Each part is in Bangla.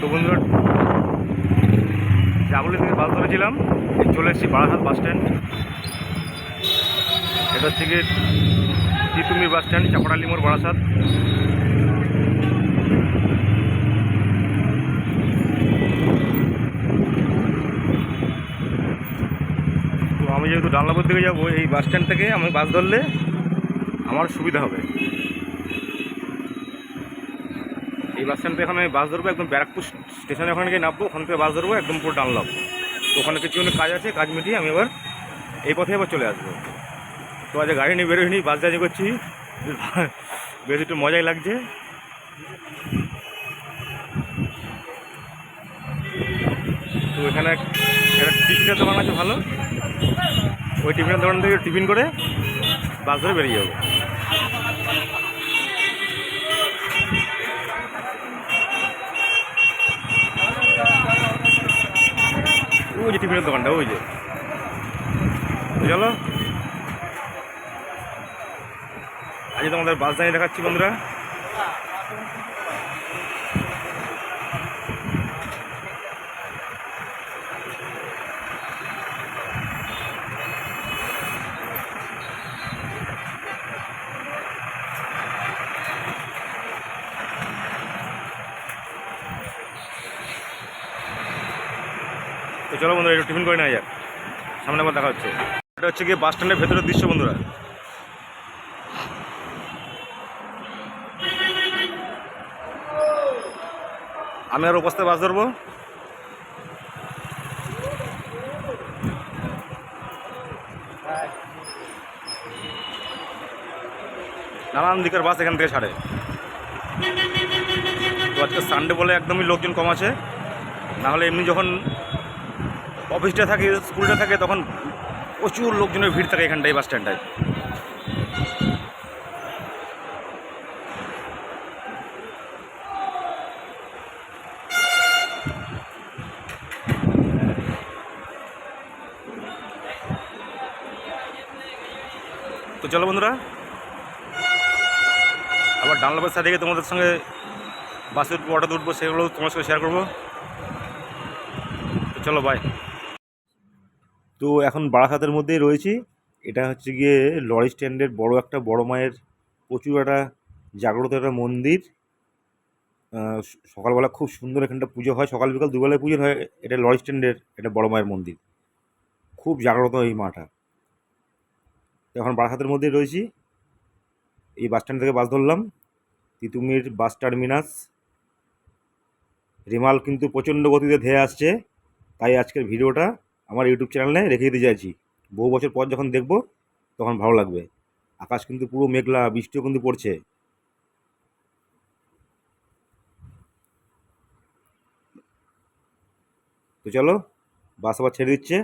তো বন্ধুরা জাগুলি থেকে বাস ধরেছিলাম। চলে এসেছি বারাসাত বাস স্ট্যান্ড। এটা হচ্ছে গিয়ে তিতুমির বাস স্ট্যান্ড, চাপড়ালি মোড়, বারাসাত। আমি যেহেতু ডানলাপুর দিকে যাব, এই বাস স্ট্যান্ড থেকে আমি বাস ধরলে আমার সুবিধা হবে। এই বাস স্ট্যান্ড থেকে এখন আমি বাস ধরবো, একদম ব্যারাকপুর স্টেশনে ওখানে গিয়ে নামবো, ওখান থেকে বাস ধরবো, একদম পুরো ডানলাম তো ওখানে কিছু কাজ আছে, কাজ মিটিয়ে আমি এবার এই পথে এবার চলে আসব। তো আজ গাড়ি নিয়ে বেরোয়নি বাস জার্নি করছি। বেশ একটু মজাই লাগছে। তো এখানে একটা টিফিনের দোকান আছে ভালো। ওই টিফিনের দোকান থেকে টিফিন করে বাস ধরে বেরিয়ে যাব। ওই যে টিফিনের দোকানটা ওই যে। চলো। আজকে তোমাদের বাস দাঁড়িয়ে দেখাচ্ছি বন্ধুরা তো চলো বন্ধুরা একটু টিফিন করে নেওয়া যাক। সামনে আবার দেখা হচ্ছে। এটা হচ্ছে গিয়ে বাস স্ট্যান্ডের ভেতরের দৃশ্য বন্ধুরা। আমি আর উপস্থায় বাস ধরবো। নানান দিকের বাস এখান থেকে ছাড়ে। তো আজকে সানডে বলে একদমই লোকজন কম আছে। নাহলে এমনি যখন অফিসটা থাকে, স্কুলটা থাকে, তখন প্রচুর লোকজনের ভিড় থাকে এখানটায়, বাস স্ট্যান্ডটায়। তো চলো বন্ধুরা, আবার ডানলাপের গিয়ে তোমাদের সঙ্গে বাসে উঠবো, অটোতে উঠবো, সেগুলো তোমার সঙ্গে শেয়ার করব। তো চলো বাই তো এখন বারাসাতের মধ্যেই রয়েছি। এটা হচ্ছে গিয়ে লরি স্ট্যান্ডের বড় একটা বড় মায়ের প্রচুর একটা জাগ্রত একটা মন্দির। সকালবেলা খুব সুন্দর এখানটা পুজো হয়। সকাল বিকাল দুবেলায় পুজো হয়। এটা লরি স্ট্যান্ডের এটা বড় মায়ের মন্দির। খুব জাগ্রত এই মাটা। এখন বারাসাতের মধ্যেই রয়েছি। এই বাস স্ট্যান্ড থেকে বাস ধরলাম। Titumir bus terminus. রিমাল কিন্তু প্রচণ্ড গতিতে ধেয়ে আসছে। তাই আজকের ভিডিওটা আমার ইউটিউব চ্যানেলে রেখে দিতে চাইছি। বহু বছর পর যখন দেখব, তখন ভালো লাগবে। আকাশ কিন্তু পুরো মেঘলা, বৃষ্টিও কিন্তু পড়ছে। তো চলো, বাস আবার ছেড়ে দিচ্ছে।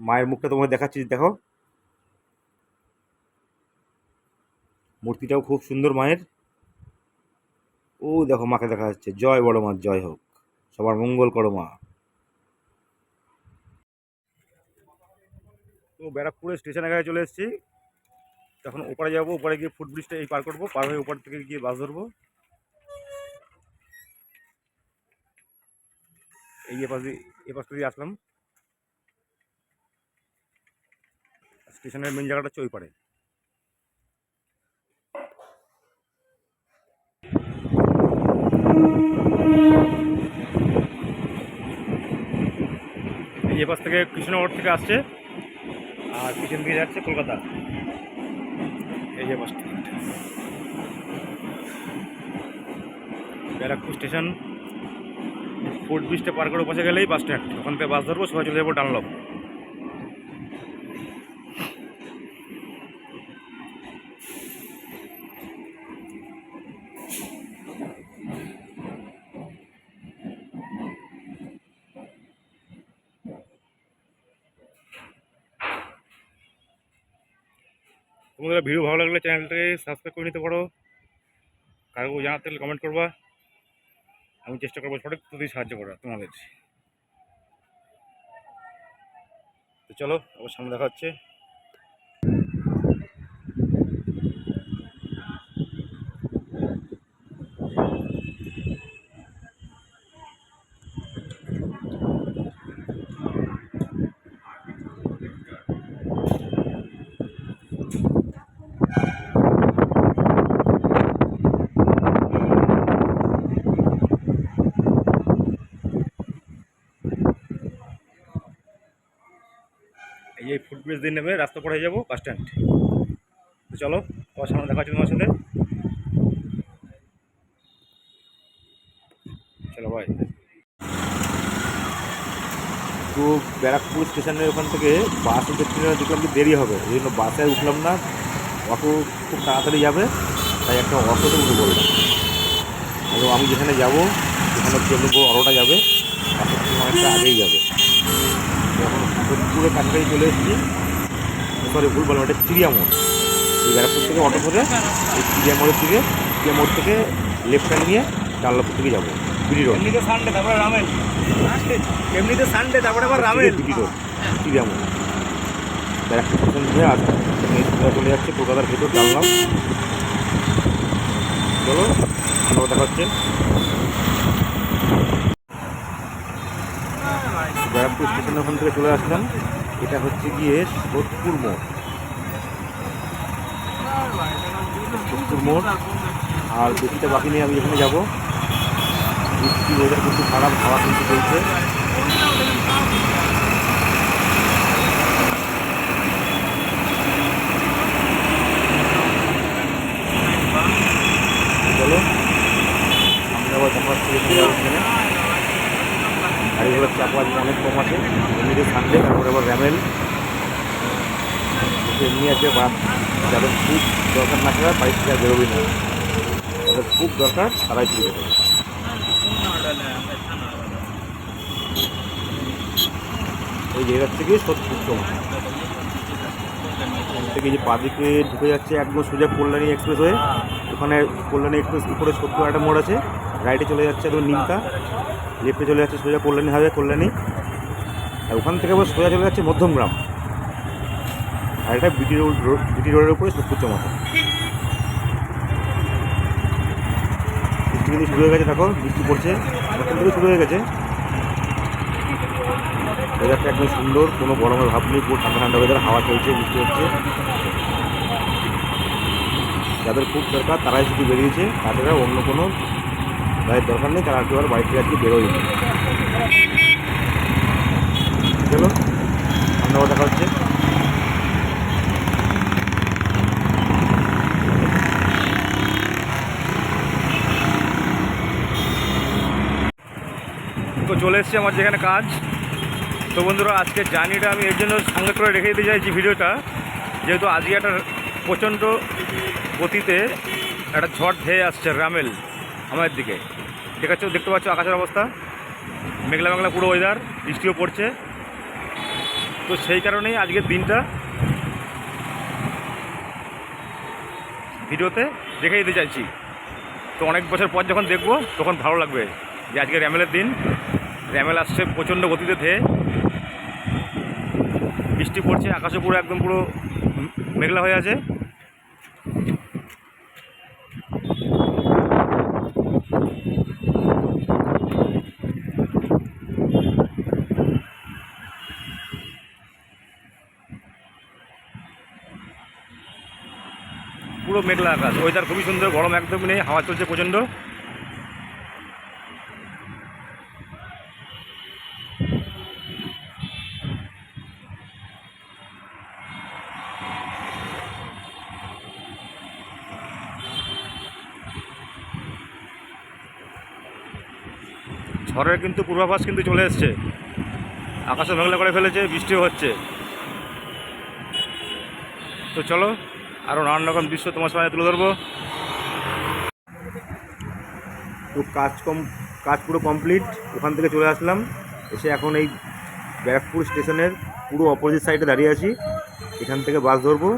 মায়ের মুখটা তোমাকে দেখাচ্ছি, দেখো। মূর্তিটাও খুব সুন্দর মায়ের। ও দেখো মাকে দেখা যাচ্ছে। জয় বড় মা, জয় হোক। সবার মঙ্গল করো মা। তো ব্যারাকপুরের স্টেশনের কাছে চলে এসেছি। তখন ওপারে যাব, ওপারে গিয়ে ফুট ব্রিজটা এই পার করব, পার হয়ে ওপার থেকে গিয়ে বাস ধরবো। এই এ পাশ দিয়ে এ পাশ দিয়ে আসলাম। স্টেশনের মেন জায়গাটা ওই পারে। এই এপাশ থেকে কৃষ্ণনগর থেকে আসছে। আর পিছন দিকে যাচ্ছে কলকাতা। এই যে বাস ব্যারাকপুর স্টেশন, ফুট ব্রিজটা পার করে বসে গেলেই বাস স্ট্যান্ড ওখান থেকে বাস ধরবো, সবাই চলে যাব ডানলপ। তোমাদের ভিডিও ভালো লাগলে চ্যানেলটাকে সাবস্ক্রাইব করে নিতে পারো। কারও জানাতে হলে কমেন্ট করবা। আমি চেষ্টা করব সঠিক তুমি সাহায্য করা তোমাদের। তো চলো, আবার সামনে দেখা হচ্ছে। ইউপিএস দিয়ে নেমে রাস্তা পড়ে যাব বাস স্ট্যান্ড। তো চলো, তোমার সামনে দেখা হচ্ছে তোমার সাথে। চলো ভাই তো ব্যারাকপুর স্টেশনের ওখান থেকে বাস উঠেছিল দেখলাম কি দেরি হবে। এই জন্য বাসে উঠলাম না। অটো খুব তাড়াতাড়ি যাবে, তাই একটা অটোতে উঠে বললাম এবং আমি যেখানে যাব, সেখানে চলবো অটোটা যাবে অনেকটা আগেই যাবে। এখন সোদপুরের কাছাকাছি চলে এসেছি। সরি ভুল বললাম এটা চিড়িয়া মোড়। এই ব্যারাকপুর থেকে অটো করে এই চিড়িয়া মোড়ের দিকে চিড়িয়া মোড় থেকে লেফট হ্যান্ড নিয়ে ডাল্লাপুর থেকে যাব। BD road. এমনিতে সানডে তারপরে রামেন এমনিতে সানডে তারপরে আবার রামেন বিডি রোড চিড়িয়া মোড়। ব্যারাকপুর স্টেশন দিয়ে সোজা চলে যাচ্ছে কলকাতার ভেতর ডাললাম চলো আবার দেখা হচ্ছে। ব্যারাকপুর স্টেশনের ওখান থেকে চলে আসলাম। এটা হচ্ছে গিয়ে সোদপুর মোড়। সোদপুর মোড়। আর বেশিটা বাকি নিয়ে আমি এখানে যাব। বৃষ্টি ওয়েদার কিন্তু খারাপ, হাওয়া কিন্তু চলছে চলো আমরা আবার দেখা হচ্ছে এখানে যাব এখানে গাড়িগুলোর চাপ আজকে অনেক কম আছে এমনিতে সানডে তারপরে আবার র্যামেল এমনি আছে বা যাদের খুব দরকার না থাকার বাড়ি থেকে আর বেরোবি না খুব দরকার তারাই ফিরে যাবে এই জায়গার থেকে সত্যি থেকে যে পাদিকে ঢুকে যাচ্ছে একদম সোজা কল্যাণী এক্সপ্রেস হয়ে, ওখানে কল্যাণী এক্সপ্রেস উপরে সত্তর একটা মোড় আছে রাইটে চলে যাচ্ছে একদম নিমতা লেফটে চলে যাচ্ছে সোজা কল্যাণী হাইওয়ে, কল্যাণী। আর ওখান থেকে আবার সোজা চলে যাচ্ছে মধ্যমগ্রাম আর এটা বিটি রোড, বিটি রোডের উপরে সত্তর চমাথা। বৃষ্টি শুরু হয়ে গেছে দেখো, বৃষ্টি পড়ছে এখন থেকে শুরু হয়ে গেছে। ওয়েদারটা একদম সুন্দর, কোনো গরমের ভাব নেই, পুরো ঠান্ডা ঠান্ডা ওয়েদার হাওয়া চলছে, বৃষ্টি হচ্ছে। যাদের খুব দরকার, তারাই শুধু বেরিয়েছে, তাছাড়া অন্য কোনো যাদের দরকার নেই, তারা একেবারে বাড়ি থেকে আজকে বেরোয় চলো সামনে আবার দেখা হচ্ছে তো চলে এসেছি আমার যেখানে কাজ। তো বন্ধুরা, আজকে জার্নিটা আমি এর জন্য সঙ্গে করে রেখে দিতে চাইছি ভিডিওটা। যেহেতু আজকে একটা প্রচণ্ড গতিতে একটা ঝড় ধেয়ে আসছে রামেল, আমাদের দিকে। ঠিক আছে, দেখতে পাচ্ছ আকাশের অবস্থা। মেঘলা মেঘলা পুরো ওয়েদার বৃষ্টিও পড়ছে। তো সেই কারণেই আজকের দিনটা ভিডিওতে রেখে দিতে চাইছি। তো অনেক বছর পর যখন দেখব, তখন ভালো লাগবে যে আজকে র্যামেলের দিন র্যামেল আসছে প্রচণ্ড গতিতে ধেয়ে। বৃষ্টি পড়ছে, আকাশে পুরো একদম পুরো মেঘলা হয়ে আছে। পুরো মেঘলা আকাশ। ওয়েদার খুবই সুন্দর, গরম একদম নেই, হাওয়া চলছে প্রচণ্ড। ঝড়ের কিন্তু পূর্বাভাস কিন্তু চলে এসছে। আকাশে মেঘলা করে ফেলেছে, বৃষ্টিও হচ্ছে। তো চলো আরও নানান রকম দৃশ্য তোমার সামনে তুলে ধরবো। তো কাজ কম কাজ পুরো কমপ্লিট, ওখান থেকে চলে আসলাম। এসে এখন এই ব্যারাকপুর স্টেশনের পুরো অপোজিট সাইডে দাঁড়িয়ে আছি। এখান থেকে বাস ধরবো।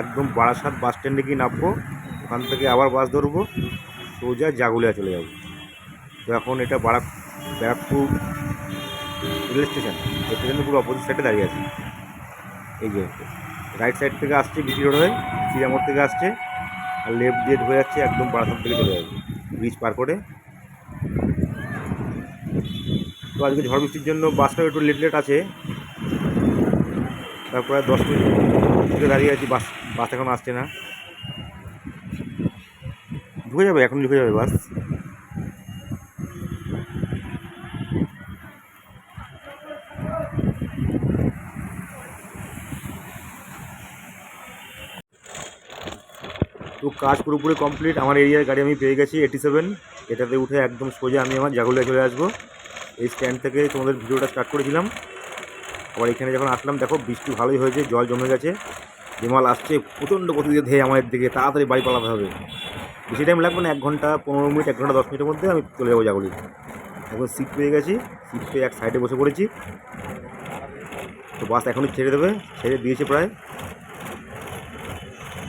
একদম বারাসাত বাস স্ট্যান্ডে গিয়ে নামবো। ওখান থেকে আবার বাস ধরবো। সোজা জাগুলিয়া চলে যাব। তো এখন এটা বারাক ব্যারাকপুর রেল স্টেশন। এই স্টেশনের পুরো অপোজিট সাইডে দাঁড়িয়ে আছি। এই যে রাইট সাইড থেকে আসছে বিটি রোড হয়ে চিড়ামোড় থেকে আসছে, আর লেফট দিয়ে ঢুকে যাচ্ছে একদম বারাসাত থেকে চলে যাবে ব্রিজ পার করে। তো আজকে ঝড় বৃষ্টির জন্য বাসটাও একটু লেট লেট আছে। তারপরে দশ মিনিট থেকে দাঁড়িয়ে আছি বাস বাস এখন আসছে না। ঢুকে যাবে, এখন ঢুকে যাবে বাস কাজ পুরোপুরি কমপ্লিট আমার এরিয়ার গাড়ি আমি পেয়ে গেছি এইটি সেভেন এটাতে উঠে একদম সোজা আমি আমার জাগুলিয়া চলে আসব। এই স্ট্যান্ড থেকে তোমাদের ভিডিওটা স্টার্ট করেছিলাম। আবার এখানে যখন আসলাম, দেখো বৃষ্টি ভালোই হয়েছে, জল জমে গেছে। বিমাল আসছে, প্রচণ্ড গতি দিয়ে ধেয়ে আমাদের দিকে, তাড়াতাড়ি বাড়ি পালাতে হবে। বেশি টাইম লাগবে না, এক ঘণ্টা, পনেরো মিনিট, এক ঘণ্টা, দশ মিনিটের মধ্যে আমি চলে যাব জাগুলি। এখন সিট পেয়ে গেছি। সিট পেয়ে এক সাইডে বসে পড়েছি। তো বাস এখনই ছেড়ে দেবে। ছেড়ে দিয়েছে প্রায়।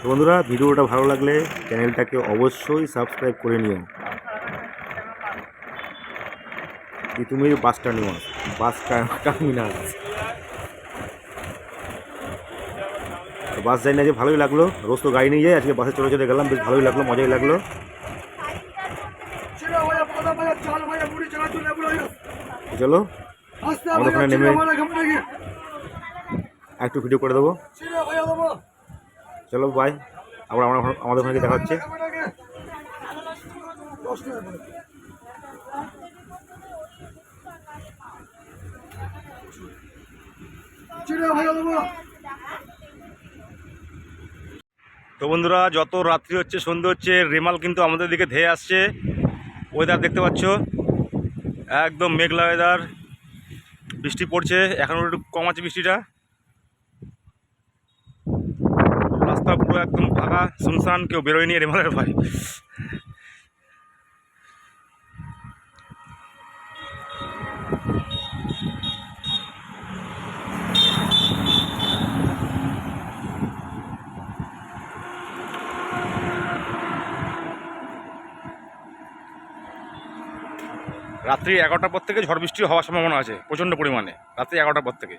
তো বন্ধুরা ভিডিওটা ভালো লাগলে চ্যানেলটাকে অবশ্যই সাবস্ক্রাইব করে নিও। Titumir bus terminus bus terminus bus যাই না যে ভালোই লাগল রোজ তো গাড়ি নিয়ে যাই আজকে বাসে চলে চলে গেলাম বেশ ভালোই লাগল মজাই লাগল। চাল আমাদের ওখানে নেমে- একটু ভিডিও করে দেবো। চলো বাই আবার আমরা আমাদের ওখানে দেখা হচ্ছে। তো বন্ধুরা, যত রাত্রি হচ্ছে সন্ধ্যে হচ্ছে, রেমাল কিন্তু আমাদের দিকে ধেয়ে আসছে। ওয়েদার দেখতে পাচ্ছ? একদম মেঘলা ওয়েদার বৃষ্টি পড়ছে এখন একটু কম আছে বৃষ্টিটা। রাস্তা পুরো একদম ফাঁকা, শুনশান কেউ বেরোয়নি রেমালের ভাই। রাত্রি এগারোটার পর থেকে ঝড় বৃষ্টি হওয়ার সম্ভাবনা আছে, প্রচণ্ড পরিমাণে, রাত্রি এগারোটার পর থেকে।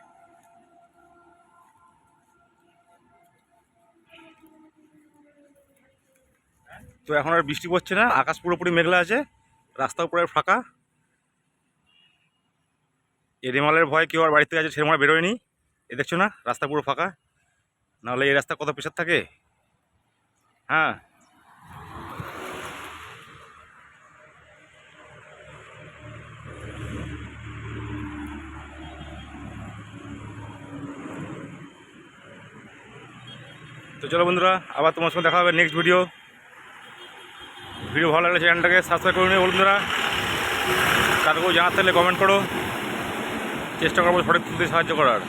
তো এখন আর বৃষ্টি পড়ছে না, আকাশ পুরোপুরি মেঘলা আছে, রাস্তা উপরে ফাঁকা। এ ভয় কেউ আর বাড়ি থেকে আছে সেরকম আর বেরোয়নি, এ দেখছ না, রাস্তা পুরো ফাঁকা। নাহলে এই রাস্তা কত প্রেশার থাকে? হ্যাঁ। তো চলো বন্ধুরা, আবার তোমার সঙ্গে দেখা হবে নেক্সট ভিডিও ভিডিও ভালো লাগলে চ্যানেলটাকে সাবস্ক্রাইব করে নিও বন্ধুরা তাদেরকেও জানাতে থাকলে কমেন্ট করো। চেষ্টা করব সঠিক তুলতে সাহায্য করার।